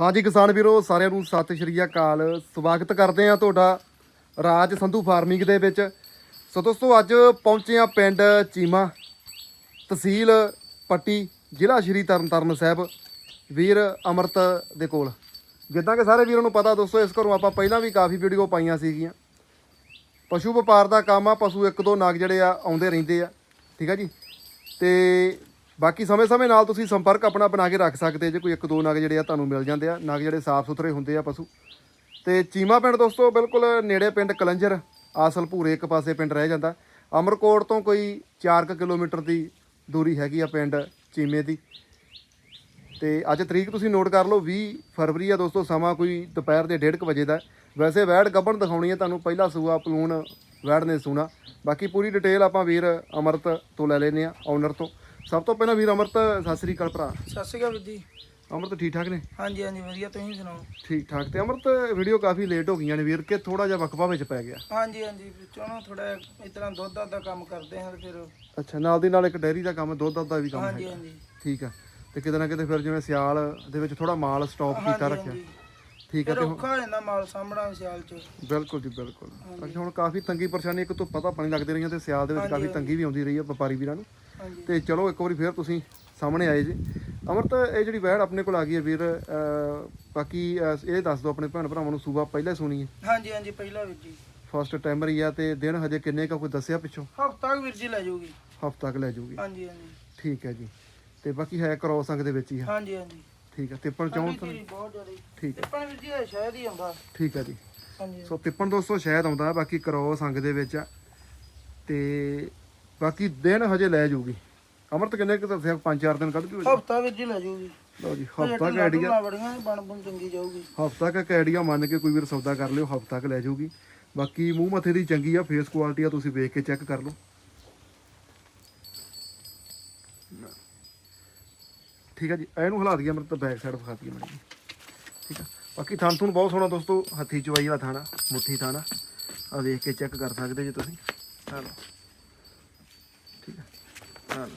ਹਾਂਜੀ ਕਿਸਾਨ ਵੀਰੋ, ਸਾਰਿਆਂ ਨੂੰ ਸਤਿ ਸ਼੍ਰੀ ਅਕਾਲ। ਸਵਾਗਤ ਕਰਦੇ ਆ ਤੁਹਾਡਾ ਰਾਜ ਸੰਧੂ ਫਾਰਮਿੰਗ ਦੇ ਵਿੱਚ। ਸੋ ਦੋਸਤੋ, ਅੱਜ ਪਹੁੰਚੇ ਆ ਪਿੰਡ ਚੀਮਾ ਤਹਿਸੀਲ ਪੱਟੀ, ਜ਼ਿਲ੍ਹਾ ਸ਼੍ਰੀ ਤਰਨਤਾਰਨ ਸਾਹਿਬ, ਵੀਰ ਅਮਰਤ ਦੇ ਕੋਲ। ਜਿੱਦਾਂ ਕਿ ਸਾਰੇ ਵੀਰਾਂ ਨੂੰ ਪਤਾ ਦੋਸਤੋ, ਇਸ ਘਰੋਂ ਆਪਾਂ ਪਹਿਲਾਂ ਵੀ ਕਾਫੀ ਵੀਡੀਓ ਪਾਈਆਂ ਸੀਗੀਆਂ। ਪਸ਼ੂ ਵਪਾਰ ਦਾ ਕੰਮ ਆ, ਪਸ਼ੂ ਇੱਕ ਦੋ ਨਾਗ ਜਿਹੜੇ ਆ, ਆਉਂਦੇ ਰਹਿੰਦੇ ਆ। ਠੀਕ ਆ ਜੀ? ਤੇ ਬਾਕੀ ਸਮੇਂ-ਸਮੇਂ ਨਾਲ ਤੁਸੀਂ ਸੰਪਰਕ ਆਪਣਾ ਬਣਾ ਕੇ ਰੱਖ ਸਕਦੇ ਜੇ ਕੋਈ ਇੱਕ ਦੋ ਨਗ ਜਿਹੜੇ ਆ ਤੁਹਾਨੂੰ ਮਿਲ ਜਾਂਦੇ ਆ, ਨਗ ਜਿਹੜੇ ਸਾਫ਼ ਸੁਥਰੇ ਹੁੰਦੇ ਆ ਪਸ਼ੂ। ਤੇ ਚੀਮਾ ਪਿੰਡ ਦੋਸਤੋ, ਬਿਲਕੁਲ ਨੇੜੇ ਪਿੰਡ ਕਲੰਜਰ, ਆਸਲ ਭੂਰੇ ਇੱਕ ਪਾਸੇ ਪਿੰਡ ਰਹਿ ਜਾਂਦਾ। ਅਮਰਕੋਟ ਤੋਂ ਕੋਈ 4 ਕਿਲੋਮੀਟਰ ਦੀ ਦੂਰੀ ਹੈਗੀ ਆ ਪਿੰਡ ਚੀਮੇ ਦੀ। ਤੇ ਅੱਜ ਤਰੀਕ ਤੁਸੀਂ ਨੋਟ ਕਰ ਲਓ 20 ਫਰਵਰੀ ਆ ਦੋਸਤੋ, ਸਮਾਂ ਕੋਈ ਦੁਪਹਿਰ ਦੇ 1:30 ਵਜੇ ਦਾ। ਵੈਸੇ ਵੈੜ ਗੱਬਣ ਦਿਖਾਉਣੀ ਹੈ ਤੁਹਾਨੂੰ, ਪਹਿਲਾ ਸੂਆ ਪਲੂਣ ਵੈੜ ਨੇ ਸੁਣਾ। ਬਾਕੀ ਪੂਰੀ ਡਿਟੇਲ ਆਪਾਂ ਵੀਰ ਅਮਰਤ ਤੋਂ ਲੈ ਲੈਨੇ ਆ ਓਨਰ ਤੋਂ। ਸਭ ਤੋਂ ਪਹਿਲਾਂ ਵੀਰ ਅਮਰਤ ਸਤਿ ਸ੍ਰੀ ਅਕਾਲ ਭਰਾ। ਸਤਿ ਸ਼੍ਰੀ ਅਕਾਲ ਵੀਰ ਜੀ। ਅਮਰਤ ਠੀਕ ਠਾਕ ਨੇ? ਹਾਂਜੀ ਹਾਂਜੀ ਵਧੀਆ ਤੁਸੀਂ ਸੁਣਾਓ? ਠੀਕ ਠਾਕ। ਤੇ ਅਮਰਤ ਵੀਡੀਓ ਕਾਫੀ ਲੇਟ ਹੋ ਗਈਆਂ ਨੇ ਵੀਰ ਕਿ ਥੋੜਾ ਜਿਹਾ ਵਕਫਾ ਵਿੱਚ ਪੈ ਗਿਆ? ਹਾਂਜੀ ਹਾਂਜੀ ਵਿੱਚੋਂ ਨਾ ਥੋੜਾ ਇਸ ਤਰ੍ਹਾਂ ਦੁੱਧ ਦਾ ਕੰਮ ਕਰਦੇ ਹਾਂ ਤੇ ਫਿਰ ਅੱਛਾ ਨਾਲ ਦੀ ਨਾਲ ਇੱਕ ਡੈਰੀ ਦਾ ਕੰਮ ਦੁੱਧ ਦਾ ਵੀ ਕੰਮ ਹਾਂਜੀ ਹੈ ਹਾਂਜੀ। ਠੀਕ ਆ। ਤੇ ਕਿਤੇ ਨਾ ਕਿਤੇ ਫਿਰ ਜਿਵੇਂ ਸਿਆਲ ਦੇ ਵਿੱਚ ਥੋੜਾ ਮਾਲ ਸਟਾਕ ਕੀਤਾ ਹਾਂਜੀ, ਰੱਖਿਆ। ਹਾਂਜੀ। ਠੀਕ ਫਿਰ ਤੇ ਹੁਣ- ਔਖਾ ਹੋ ਜਾਂਦਾ ਮਾਲ ਸਾਂਭਣਾ ਸਿਆਲ ਚ। ਬਿਲਕੁਲ ਜੀ ਬਿਲਕੁਲ। ਬਾਕੀ ਹੁਣ ਕਾਫੀ ਤੰਗੀ ਪਰੇਸ਼ਾਨੀ ਇੱਕ ਤੋਂ ਪਤਾ ਪਾਣੀ ਲੱਗਦੇ ਰਹੀਆਂ ਤੇ ਸਿਆਲ ਦੇ ਵਿੱਚ ਕਾਫੀ ਤੰਗੀ ਵੀ ਆਉਂਦੀ ਰਹੀ ਆ ਵਪਾਰੀ ਵੀਰਾਂ ਨੂੰ। ਹਾਂਜੀ। ਤੇ ਚਲੋ ਇੱਕ ਵਾਰੀ ਫੇਰ ਤੁਸੀਂ ਸਾਹਮਣੇ ਆਏ ਜੀ। ਅਮਰਤ ਇਹ ਜਿਹੜੀ ਵੈੜ ਆਪਣੇ ਕੋਲ ਆ ਗਈ ਹੈ ਵੀਰ ਅਹ, ਬਾਕੀ ਅਹ, ਇਹ ਦੱਸ ਦਿਓ ਆਪਣੇ ਭੈਣ ਭਰਾਵਾਂ ਨੂੰ ਸੂਬਾ ਪਹਿਲਾਂ ਸੁਣੀ ਹੈ। ਹਾਂਜੀ ਹਾਂਜੀ ਪਹਿਲਾ ਵੀਰ ਜੀ। ਫਸਟ ਟਾਈਮਰ ਹੀ ਆ ਤੇ ਦਿਨ ਹਜੇ ਕਿੰਨੇ ਕਾ ਕੋਈ ਦੱਸਿਆ ਪਿੱਛੋਂ? ਹਫਤਾ ਵੀਰ ਜੀ ਲੈ ਜਾਊਗੀ। ਹਫਤਾ ਕ ਲੈ ਜਾਊਗੀ। ਹਾਂਜੀ ਹਾਂਜੀ। ਠੀਕ ਹੈ ਜੀ। ਤੇ ਬਾਕੀ ਹੈ ਕ੍ਰੋਸ ਅੰਗ ਦੇ ਵਿੱਚ ਹੀ ਆ। ਹਾਂਜੀ ਹਾਂਜੀ। ਠੀਕ ਹੈ ਤਿੱਪਣ ਚੌਂ ਬਹੁਤ ਜ਼ਿਆਦਾ ਠੀਕ ਹੈ ਤੇ ਪਰ ਵੀਰ ਜੀ ਇਹ ਸ਼ਾਇਦ ਹੀ ਆਉਂਦਾ। ਠੀਕ ਹੈ ਜੀ। ਹਾਂਜੀ। ਸੋ ਤਿੱਪਣ ਦੋਸਤੋ ਸ਼ਾਇਦ ਆਉਂਦਾ ਹੈ, ਬਾਕੀ ਕ੍ਰੋਸ ਅੰਗ ਦੇ ਵਿੱਚ ਆ। ਤੇ ਬਾਕੀ ਦਿਨ ਹਜੇ ਲੈ ਜਾਊਗੀ ਅਮਰਤ ਕਿੰਨੇ ਕੁ ਦੱਸਿਆ ਪੰਜ ਚਾਰ ਦਿਨ ਕੱਢ ਜੂ ਹਫਤਾ ਵੀਰ ਜੀ ਲੈ ਜਾਊਗੀ ਲਓ ਜੀ ਹਫਤਾ ਕ ਆਈਡੀਆ ਬੜੀਆਂ ਬਣ ਬਣ ਚੰਗੀ ਜਾਊਗੀ। ਹਫਤਾ ਕ ਆਈਡੀਆ ਮੰਨ ਕੇ ਕੋਈ ਵੀਰ ਸੌਦਾ ਕਰ ਲਿਓ ਹਫਤਾ ਕ ਲੈ ਜਾਊਗੀ ਬਾਕੀ ਮੂੰਹ ਮੱਥੇ ਦੀ ਚੰਗੀ ਆ ਫੇਸ ਕੁਆਲਿਟੀ ਆ ਤੁਸੀਂ ਵੇਖ ਕੇ ਚੈੱਕ ਕਰ ਲਓ। ਠੀਕ ਆ ਜੀ, ਇਹਨੂੰ ਹਿਲਾ ਦਈਏ, ਮਤਲਬ ਤਾਂ ਬੈਕ ਸਾਈਡ ਵਿਖਾ ਦਈਏ ਮੈਨੂੰ ਠੀਕ ਆ? ਬਾਕੀ ਥਣ ਥੁਣ ਬਹੁਤ ਸੋਹਣਾ ਦੋਸਤੋ, ਹੱਥੀ ਚਵਾਈ ਵਾਲਾ ਥਾਣਾ, ਮੁੱਠੀ ਥਾਣਾ। ਆ ਵੇਖ ਕੇ ਚੈੱਕ ਕਰ ਸਕਦੇ ਜੀ ਤੁਸੀਂ। ਹਾਂ ਠੀਕ ਹੈ ਆ ਲਓ।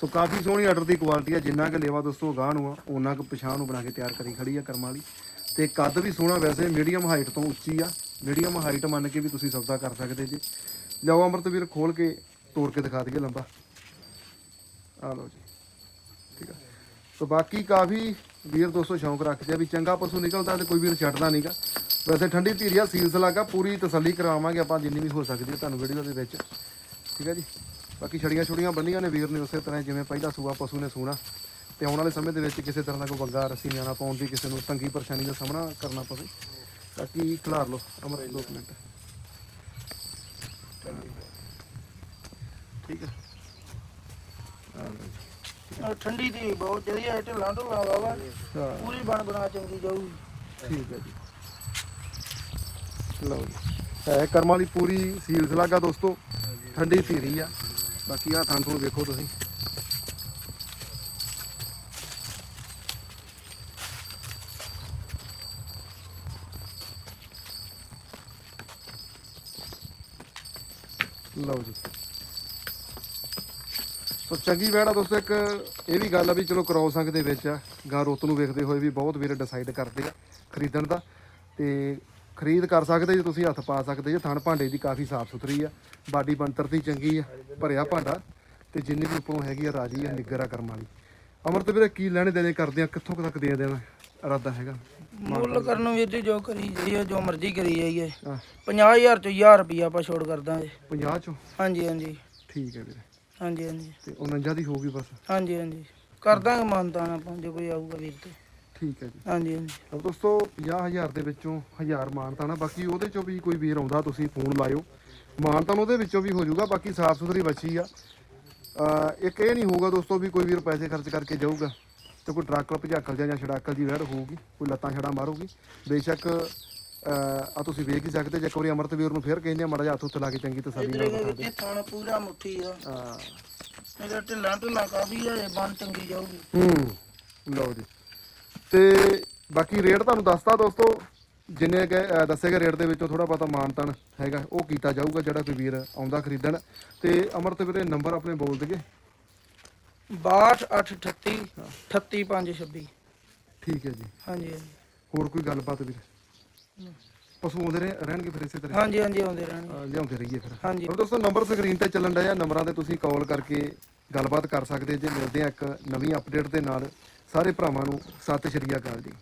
ਸੋ ਕਾਫੀ ਸੋਹਣੀ ਆਰਡਰ ਦੀ ਕੁਆਲਿਟੀ ਆ, ਜਿੰਨਾ ਕਿ ਲੇਵਾ ਦੋਸਤੋ ਗਾਹ ਨੂੰ ਆ ਉਹਨਾਂ ਕੁ ਪਛਾਣ ਨੂੰ ਬਣਾ ਕੇ ਤਿਆਰ ਕਰੀ ਖੜੀ ਆ ਕਰਮ ਵਾਲੀ। ਤੇ ਕੱਦ ਵੀ ਸੋਹਣਾ ਵੈਸੇ ਮੀਡੀਅਮ ਹਾਈਟ ਤੋਂ ਉੱਚੀ ਆ। ਮੀਡੀਅਮ ਹਾਈਟ ਮੰਨ ਕੇ ਵੀ ਤੁਸੀਂ ਸੌਦਾ ਕਰ ਸਕਦੇ ਜੀ। ਲਿਆਓ ਅਮਰਤ ਵੀਰ ਖੋਲ ਕੇ ਤੋੜ ਕੇ ਦਿਖਾ ਦਈਏ ਲੰਬਾ। ਆ ਲਓ ਜੀ। ਠੀਕ ਆ। ਸੋ ਬਾਕੀ ਕਾਫੀ ਵੀਰ ਦੋਸਤੋ ਸ਼ੌਂਕ ਰੱਖਦੇ ਆ ਵੀ ਚੰਗਾ ਪਸ਼ੂ ਨਿਕਲਦਾ ਤੇ ਕੋਈ ਵੀਰ ਛੱਡਦਾ ਨਹੀਂਗਾ ਵੈਸੇ ਠੰਡੀ ਧੀਰੀਆ ਸੀਲਸ ਲੱਗਾ ਪੂਰੀ ਤਸੱਲੀ ਕਰਾਵਾਂਗੇ ਆਪਾਂ ਜਿੰਨੀ ਵੀ ਹੋ ਸਕਦੀ ਹੈ ਤੁਹਾਨੂੰ ਵੀਡੀਓ ਦੇ ਵਿੱਚ। ਠੀਕ ਹੈ ਜੀ। ਬਾਕੀ ਛੜੀਆਂ ਛੁੜੀਆਂ ਬੰਨੀਆਂ ਨੇ ਵੀਰ ਨੇ ਉਸੇ ਤਰ੍ਹਾਂ ਜਿਵੇਂ ਪਹਿਲਾ ਸੂਆ ਪਸ਼ੂ ਨੇ ਸੂਣਾ। ਤੇ ਆਉਣ ਵਾਲੇ ਸਮੇਂ ਦੇ ਵਿੱਚ ਕਿਸੇ ਤਰ੍ਹਾਂ ਦਾ ਕੋਈ ਬੰਗਾ ਰੱਸੀ, ਨਿਆਣਾ ਪਾਉਣ ਦੀ ਕਿਸੇ ਨੂੰ ਤੰਗੀ ਪਰੇਸ਼ਾਨੀ ਦਾ ਸਾਹਮਣਾ ਕਰਨਾ ਪਵੇ। ਬਾਕੀ ਖਿਲਾਰ ਲਓ ਅਮਰ ਦੋ ਕੁ ਮਿੰਟ ਠੀਕ ਹੈ ਆ ਲਓ ਜੀ। ਆਹ ਠੰਡੀ ਧੀਰੀ ਬਹੁਤ ਜਿਹੜੀ ਹੈ ਢਿੱਲਾਂ ਢੁੱਲਾਂ ਵਾਵਾ ਹਾਂ। ਪੂਰੀ ਬਣ ਬਣਾ ਚੰਗੀ ਜਾਊਗੀ। ਠੀਕ ਹੈ ਜੀ। ਲਓ ਜੀ। ਹੈ ਕਰਮਾਂ ਦੀ ਪੂਰੀ ਸੀਲਸ ਲੱਗਾ ਦੋਸਤੋ ਠੰਡੀ ਧੀਰੀ ਆ। ਬਾਕੀ ਆ ਥਾਂ ਤੁਹਾਨੂੰ ਵੇਖੋ ਤੁਸੀਂ। ਲਓ ਜੀ। ਸੋ ਚੰਗੀ ਵੈੜਾ ਦੋਸਤੋ ਇੱਕ ਇਹ ਵੀ ਗੱਲ ਆ ਵੀ ਚਲੋ ਕ੍ਰੋਸ ਅੰਗ ਦੇ ਵਿੱਚ ਆ। ਗਾਂ ਰੁੱਤ ਨੂੰ ਵੇਖਦੇ ਹੋਏ ਵੀ ਬਹੁਤ ਵੀਰ ਡਿਸਾਈਡ ਕਰਦੇ ਆ ਖਰੀਦਣ ਦਾ। ਤੇ ਖਰੀਦ ਕਰ ਸਕਦੇ ਜੇ ਤੁਸੀਂ ਹੱਥ ਪਾ ਸਕਦੇ ਜੇ। ਥਣ ਭਾਂਡੇ ਦੀ ਕਾਫੀ ਸਾਫ਼ ਸੁਥਰੀ ਆ। ਬਾਡੀ ਬੰਤਰ ਦੀ ਚੰਗੀ ਆ ਭਰਿਆ ਭਾਂਡਾ। ਤੇ ਜਿੰਨੀ ਵੀ ਉੱਪਰੋਂ ਹੈਗੀ ਆ ਰਾਜੀ ਆ ਨਿੱਗਰ ਆ ਕਰਮ ਵਾਲੀ। ਅਮਰਤ ਵੀਰੇ ਕੀ ਲੈਣੇ ਦੇਣੇ ਕਰਦੇ ਆ? ਕਿੱਥੋਂ ਤੱਕ ਦੇ ਦੇਣਾ ਇਰਾਦਾ ਹੈਗਾ? ਮੁੱਲ ਕਰਨ ਨੂੰ ਵੀਰ ਜੀ ਜੋ ਕਰੀ ਜਾਈਏ ਜੋ ਮਰਜ਼ੀ ਕਰੀ ਜਾਈਏ। ਆ 50000 ਚੋਂ 1000 ਰੁਪਿਆ ਆਪਾਂ ਛੋੜ ਕਰ ਦਾਂਗੇ 50 ਚੋਂ? ਹਾਂਜੀ ਹਾਂਜੀ। ਠੀਕ ਹੈ ਵੀਰੇ। ਹਾਂਜੀ ਹਾਂਜੀ। ਤੇ 49 ਦੀ ਹੋਊਗੀ ਬਸ? ਹਾਂਜੀ ਹਾਂਜੀ। ਕਰ ਦਾਂਗੇ ਮਾਨਤਾਨ ਆਪਾਂ ਜੇ ਕੋਈ ਆਊਗਾ ਵੀਰ ਤੇ। ਠੀਕ ਹੈ ਜੀ। ਹਾਂਜੀ ਹਾਂਜੀ। ਤਾਂ ਦੋਸਤੋ 50000 ਦੇ ਵਿੱਚੋਂ 1000 ਮਾਨਤਾ ਨਾ ਬਾਕੀ ਉਹਦੇ ਚੋਂ ਵੀ ਕੋਈ ਵੀਰ ਆਉਂਦਾ ਤੁਸੀਂ ਫੋਨ ਲਾਇਓ। ਮਾਨਤਾ ਉਹਦੇ ਵਿੱਚੋਂ ਵੀ ਹੋ ਜਾਊਗਾ ਬਾਕੀ ਸਾਫ਼ ਸੁਥਰੀ ਬੱਚੀ ਆ। ਅਹ ਇੱਕ ਇਹ ਨਹੀਂ ਹੋਊਗਾ ਦੋਸਤੋ ਵੀ ਕੋਈ ਵੀਰ ਪੈਸੇ ਖਰਚ ਕਰਕੇ ਜਾਊਗਾ ਤੇ ਕੋਈ ਟਰੱਕ ਭਜਾਕਲ ਜਾਂ ਛੜਾਕਲ ਦੀ ਵਹਿੜ ਹੋਊਗੀ ਕੋਈ ਲੱਤਾਂ ਛੜਾ ਮਾਰੂਗੀ। ਬੇਸ਼ੱਕ ਆ ਤੁਸੀਂ ਵੇਖ ਹੀ ਸਕਦੇ ਜੇ ਇੱਕ ਵਾਰੀ ਅਮਰਤ ਵੀਰ ਨੂੰ ਫੇਰ ਕਹਿੰਦੇ ਮੜਾ ਜਾ ਹੱਥ ਉੱਤੇ ਲਾ ਕੇ ਚੰਗੀ ਤਸੱਲੀ ਨਾਲ ਦਿਖਾ ਦੇ ਇਹ ਥਾਣਾ ਪੂਰਾ ਮੁੱਠੀ ਆ। ਹਾਂ। ਇਹਦਾ ਢਿੱਲਾਂ ਢਿੱਲਾਂ ਕਾਫੀ ਆ ਇਹ ਬਣ ਚੰਗੀ ਜਾਊਗੀ। ਹੂੰ ਲਓ ਜੀ। ਤੇ ਬਾਕੀ ਰੇਟ ਤੁਹਾਨੂੰ ਦੱਸਤਾ ਦੋਸਤੋ ਜਿੰਨੇ ਦੱਸੇ ਗਏ ਰੇਟ ਦੇ ਵਿੱਚੋਂ ਥੋੜਾ ਬਹੁਤਾ ਮਾਨਤਨ ਹੈਗਾ ਉਹ ਕੀਤਾ ਜਾਊਗਾ ਜਿਹੜਾ ਕੋਈ ਵੀਰ ਆਉਂਦਾ ਖਰੀਦਣ। ਤੇ ਅਮਰਤ ਵੀਰੇ ਨੰਬਰ ਆਪਣੇ ਬੋਲ ਦਈਏ। 62838 38526 ਠੀਕ ਹੈ ਜੀ। ਹਾਂਜੀ ਹਾਂਜੀ। ਹੋਰ ਕੋਈ ਗੱਲਬਾਤ ਵੀਰ? ਪਸ਼ੂ ਆਉਂਦੇ ਰਹੇ ਰਹਿਣਗੇ ਫਿਰ ਇਸੇ ਤਰ੍ਹਾਂ? ਹਾਂਜੀ ਹਾਂਜੀ ਆਉਂਦੇ ਰਹਿਣਗੇ। ਅ, ਲਿਆਉਂਦੇ ਰਹੀਏ ਫਿਰ। ਹਾਂਜੀ। ਹੋਰ ਦੋਸਤੋ ਨੰਬਰ ਸਕਰੀਨ ਤੇ ਚੱਲਣ ਡਿਆ ਨੰਬਰਾਂ ਤੇ ਤੁਸੀਂ ਕਾਲ ਕਰਕੇ ਗੱਲਬਾਤ ਕਰ ਸਕਦੇ ਜੇ। ਮਿਲਦੇ ਆ ਇੱਕ ਨਵੀਂ ਅਪਡੇਟ ਦੇ ਨਾਲ। ਸਾਰੇ ਭਰਾਵਾਂ ਨੂੰ ਸਤਿ ਸ਼੍ਰੀ ਅਕਾਲ ਜੀ।